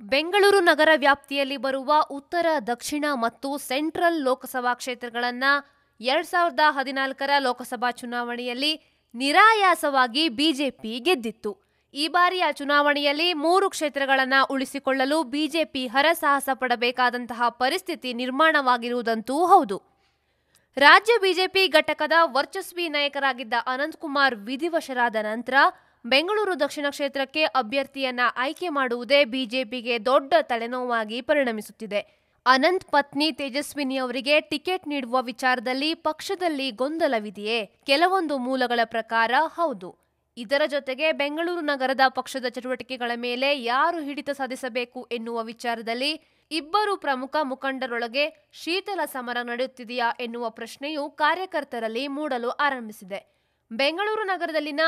ಬೆಂಗಳೂರು ನಗರ ವ್ಯಾಪ್ತಿಯಲ್ಲಿ ಬರುವ ಉತ್ತರ, ದಕ್ಷಿಣ ಮತ್ತು ಸೆಂಟ್ರಲ್ ಲೋಕಸಭಾ ಕ್ಷೇತ್ರಗಳನ್ನು ಎರಡ್ ಸಾವಿರದ ಹದಿನಾಲ್ಕರ ಲೋಕಸಭಾ ಚುನಾವಣೆಯಲ್ಲಿ ನಿರಾಯಾಸವಾಗಿ ಬಿಜೆಪಿ ಗೆದ್ದಿತ್ತು. ಈ ಬಾರಿಯ ಚುನಾವಣೆಯಲ್ಲಿ ಮೂರು ಕ್ಷೇತ್ರಗಳನ್ನು ಉಳಿಸಿಕೊಳ್ಳಲು ಬಿಜೆಪಿ ಹರಸಾಹಸ ಪಡಬೇಕಾದಂತಹ ಪರಿಸ್ಥಿತಿ ನಿರ್ಮಾಣವಾಗಿರುವುದಂತೂ ಹೌದು. ರಾಜ್ಯ ಬಿಜೆಪಿ ಘಟಕದ ವರ್ಚಸ್ವಿ ನಾಯಕರಾಗಿದ್ದ ಅನಂತಕುಮಾರ್ ವಿಧಿವಶರಾದ ನಂತರ ಬೆಂಗಳೂರು ದಕ್ಷಿಣ ಕ್ಷೇತ್ರಕ್ಕೆ ಅಭ್ಯರ್ಥಿಯನ್ನ ಆಯ್ಕೆ ಮಾಡುವುದೇ ಬಿಜೆಪಿಗೆ ದೊಡ್ಡ ತಲೆನೋವಾಗಿ ಪರಿಣಮಿಸುತ್ತಿದೆ. ಅನಂತ್ ಪತ್ನಿ ತೇಜಸ್ವಿನಿ ಅವರಿಗೆ ಟಿಕೆಟ್ ನೀಡುವ ವಿಚಾರದಲ್ಲಿ ಪಕ್ಷದಲ್ಲಿ ಗೊಂದಲವಿದೆಯೇ? ಕೆಲವೊಂದು ಮೂಲಗಳ ಪ್ರಕಾರ ಹೌದು. ಇದರ ಜೊತೆಗೆ ಬೆಂಗಳೂರು ನಗರದ ಪಕ್ಷದ ಚಟುವಟಿಕೆಗಳ ಮೇಲೆ ಯಾರು ಹಿಡಿತ ಸಾಧಿಸಬೇಕು ಎನ್ನುವ ವಿಚಾರದಲ್ಲಿ ಇಬ್ಬರು ಪ್ರಮುಖ ಮುಖಂಡರೊಳಗೆ ಶೀತಲ ಸಮರ ನಡೆಯುತ್ತಿದೆಯಾ ಎನ್ನುವ ಪ್ರಶ್ನೆಯು ಕಾರ್ಯಕರ್ತರಲ್ಲಿ ಮೂಡಲು ಆರಂಭಿಸಿದೆ. ಬೆಂಗಳೂರು ನಗರದಲ್ಲಿನ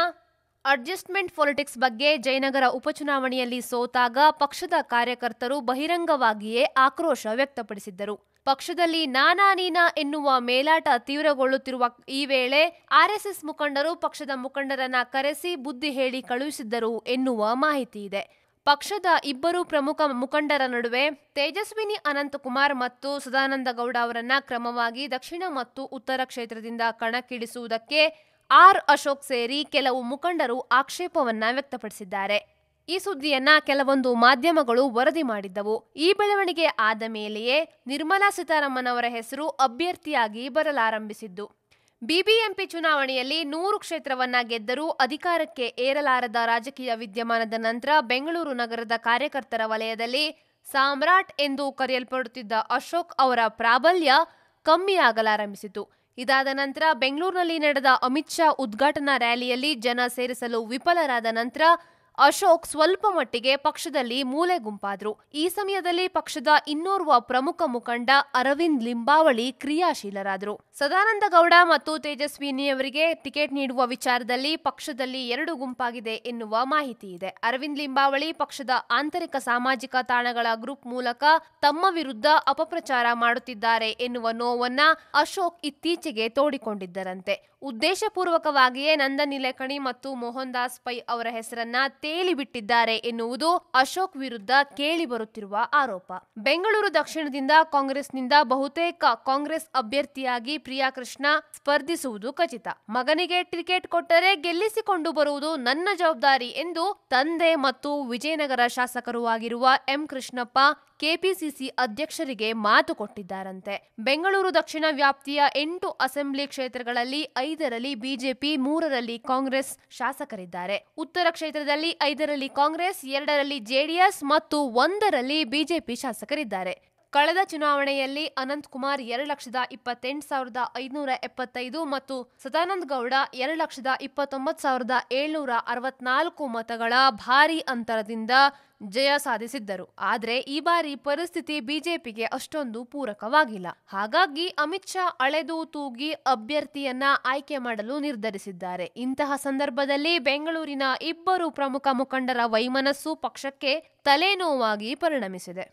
ಅಡ್ಜಸ್ಟ್ಮೆಂಟ್ ಪೊಲಿಟಿಕ್ಸ್ ಬಗ್ಗೆ ಜಯನಗರ ಉಪಚುನಾವಣೆಯಲ್ಲಿ ಸೋತಾಗ ಪಕ್ಷದ ಕಾರ್ಯಕರ್ತರು ಬಹಿರಂಗವಾಗಿಯೇ ಆಕ್ರೋಶ ವ್ಯಕ್ತಪಡಿಸಿದ್ದರು. ಪಕ್ಷದಲ್ಲಿ ನಾನಾ ನೀನಾ ಎನ್ನುವ ಮೇಲಾಟ ತೀವ್ರಗೊಳ್ಳುತ್ತಿರುವ ಈ ವೇಳೆ ಆರ್ಎಸ್ಎಸ್ ಮುಖಂಡರು ಪಕ್ಷದ ಮುಖಂಡರನ್ನ ಕರೆಸಿ ಬುದ್ಧಿ ಹೇಳಿ ಕಳುಹಿಸಿದ್ದರು ಎನ್ನುವ ಮಾಹಿತಿ ಇದೆ. ಪಕ್ಷದ ಇಬ್ಬರು ಪ್ರಮುಖ ಮುಖಂಡರ ನಡುವೆ ತೇಜಸ್ವಿನಿ ಅನಂತಕುಮಾರ್ ಮತ್ತು ಸದಾನಂದಗೌಡ ಅವರನ್ನ ಕ್ರಮವಾಗಿ ದಕ್ಷಿಣ ಮತ್ತು ಉತ್ತರ ಕ್ಷೇತ್ರದಿಂದ ಕಣಕ್ಕಿಳಿಸುವುದಕ್ಕೆ ಆರ್ ಅಶೋಕ್ ಸೇರಿ ಕೆಲವು ಮುಖಂಡರು ಆಕ್ಷೇಪವನ್ನ ವ್ಯಕ್ತಪಡಿಸಿದ್ದಾರೆ. ಈ ಸುದ್ದಿಯನ್ನ ಕೆಲವೊಂದು ಮಾಧ್ಯಮಗಳು ವರದಿ ಮಾಡಿದ್ದವು. ಈ ಬೆಳವಣಿಗೆ ಆದ ಮೇಲೆಯೇ ನಿರ್ಮಲಾ ಸೀತಾರಾಮನ್ ಅವರ ಹೆಸರು ಅಭ್ಯರ್ಥಿಯಾಗಿ ಬರಲಾರಂಭಿಸಿದ್ದು. ಬಿಬಿಎಂಪಿ ಚುನಾವಣೆಯಲ್ಲಿ ನೂರು ಕ್ಷೇತ್ರವನ್ನ ಗೆದ್ದರೂ ಅಧಿಕಾರಕ್ಕೆ ಏರಲಾರದ ರಾಜಕೀಯ ವಿದ್ಯಮಾನದ ನಂತರ ಬೆಂಗಳೂರು ನಗರದ ಕಾರ್ಯಕರ್ತರ ವಲಯದಲ್ಲಿ ಸಾಮ್ರಾಟ್ ಎಂದು ಕರೆಯಲ್ಪಡುತ್ತಿದ್ದ ಅಶೋಕ್ ಅವರ ಪ್ರಾಬಲ್ಯ ಕಮ್ಮಿಯಾಗಲಾರಂಭಿಸಿತು. ಇದಾದ ನಂತರ ಬೆಂಗಳೂರಿನಲ್ಲಿ ನಡೆದ ಅಮಿತ್ ಶಾ ಉದ್ಘಾಟನಾ ರ್ಯಾಲಿಯಲ್ಲಿ ಜನ ಸೇರಿಸಲು ವಿಫಲರಾದ ನಂತರ ಅಶೋಕ್ ಸ್ವಲ್ಪ ಮಟ್ಟಿಗೆ ಪಕ್ಷದಲ್ಲಿ ಮೂಲೆ ಗುಂಪಾದ್ರು. ಈ ಸಮಯದಲ್ಲಿ ಪಕ್ಷದ ಇನ್ನೋರ್ವ ಪ್ರಮುಖ ಮುಖಂಡ ಅರವಿಂದ್ ಲಿಂಬಾವಳಿ ಕ್ರಿಯಾಶೀಲರಾದರು. ಸದಾನಂದ ಗೌಡ ಮತ್ತು ತೇಜಸ್ವಿನಿಯವರಿಗೆ ಟಿಕೆಟ್ ನೀಡುವ ವಿಚಾರದಲ್ಲಿ ಪಕ್ಷದಲ್ಲಿ ಎರಡು ಗುಂಪಾಗಿದೆ ಎನ್ನುವ ಮಾಹಿತಿ ಇದೆ. ಅರವಿಂದ್ ಲಿಂಬಾವಳಿ ಪಕ್ಷದ ಆಂತರಿಕ ಸಾಮಾಜಿಕ ತಾಣಗಳ ಗ್ರೂಪ್ ಮೂಲಕ ತಮ್ಮ ವಿರುದ್ಧ ಅಪಪ್ರಚಾರ ಮಾಡುತ್ತಿದ್ದಾರೆ ಎನ್ನುವ ನೋವನ್ನ ಅಶೋಕ್ ಇತ್ತೀಚೆಗೆ ತೋಡಿಕೊಂಡಿದ್ದರಂತೆ. ಉದ್ದೇಶಪೂರ್ವಕವಾಗಿಯೇ ನಂದನ್ ನಿಲೇಕಣಿ ಮತ್ತು ಮೋಹನ್ ದಾಸ್ ಪೈ ಅವರ ಹೆಸರನ್ನ ತೇಲಿ ಬಿಟ್ಟಿದ್ದಾರೆ ಎನ್ನುವುದು ಅಶೋಕ್ ವಿರುದ್ಧ ಕೇಳಿ ಬರುತ್ತಿರುವ ಆರೋಪ. ಬೆಂಗಳೂರು ದಕ್ಷಿಣದಿಂದ ಕಾಂಗ್ರೆಸ್ನಿಂದ ಬಹುತೇಕ ಕಾಂಗ್ರೆಸ್ ಅಭ್ಯರ್ಥಿಯಾಗಿ ಪ್ರಿಯಾ ಕೃಷ್ಣ ಸ್ಪರ್ಧಿಸುವುದು ಖಚಿತ. ಮಗನಿಗೆ ಟಿಕೆಟ್ ಕೊಟ್ಟರೆ ಗೆಲ್ಲಿಸಿಕೊಂಡು ಬರುವುದು ನನ್ನ ಜವಾಬ್ದಾರಿ ಎಂದು ತಂದೆ ಮತ್ತು ವಿಜಯನಗರ ಶಾಸಕರೂ ಆಗಿರುವ ಎಂ ಕೃಷ್ಣಪ್ಪ ಕೆಪಿಸಿಸಿ ಅಧ್ಯಕ್ಷರಿಗೆ ಮಾತು ಕೊಟ್ಟಿದ್ದಾರಂತೆ. ಬೆಂಗಳೂರು ದಕ್ಷಿಣ ವ್ಯಾಪ್ತಿಯ ಎಂಟು ಅಸೆಂಬ್ಲಿ ಕ್ಷೇತ್ರಗಳಲ್ಲಿ ಐದರಲ್ಲಿ ಬಿಜೆಪಿ, ಮೂರರಲ್ಲಿ ಕಾಂಗ್ರೆಸ್ ಶಾಸಕರಿದ್ದಾರೆ. ಉತ್ತರ ಕ್ಷೇತ್ರದಲ್ಲಿ ಐದರಲ್ಲಿ ಕಾಂಗ್ರೆಸ್ ಎರಡರಲ್ಲಿ ಜೆಡಿಎಸ್ ಮತ್ತು ಒಂದರಲ್ಲಿ ಬಿಜೆಪಿ ಶಾಸಕರಿದ್ದಾರೆ. ಕಳೆದ ಚುನಾವಣೆಯಲ್ಲಿ ಅನಂತ್ ಕುಮಾರ್ ಎರಡು ಲಕ್ಷದ ಇಪ್ಪತ್ತೆಂಟು ಸಾವಿರದ ಐದುನೂರ ಎಪ್ಪತ್ತೈದು ಮತ್ತು ಸದಾನಂದ ಗೌಡ ಎರಡು ಲಕ್ಷದ ಇಪ್ಪತ್ತೊಂಬತ್ತು ಸಾವಿರದ ಏಳ್ನೂರ ಅರವತ್ನಾಲ್ಕು ಮತಗಳ ಭಾರೀ ಅಂತರದಿಂದ ಜಯ ಸಾಧಿಸಿದ್ದರು. ಆದರೆ ಈ ಬಾರಿ ಪರಿಸ್ಥಿತಿ ಬಿಜೆಪಿಗೆ ಅಷ್ಟೊಂದು ಪೂರಕವಾಗಿಲ್ಲ. ಹಾಗಾಗಿ ಅಮಿತ್ ಶಾ ಅಳೆದು ತೂಗಿ ಅಭ್ಯರ್ಥಿಯನ್ನ ಆಯ್ಕೆ ಮಾಡಲು ನಿರ್ಧರಿಸಿದ್ದಾರೆ. ಇಂತಹ ಸಂದರ್ಭದಲ್ಲಿ ಬೆಂಗಳೂರಿನ ಇಬ್ಬರು ಪ್ರಮುಖ ಮುಖಂಡರ ವೈಮನಸ್ಸು ಪಕ್ಷಕ್ಕೆ ತಲೆನೋವಾಗಿ ಪರಿಣಮಿಸಿದೆ.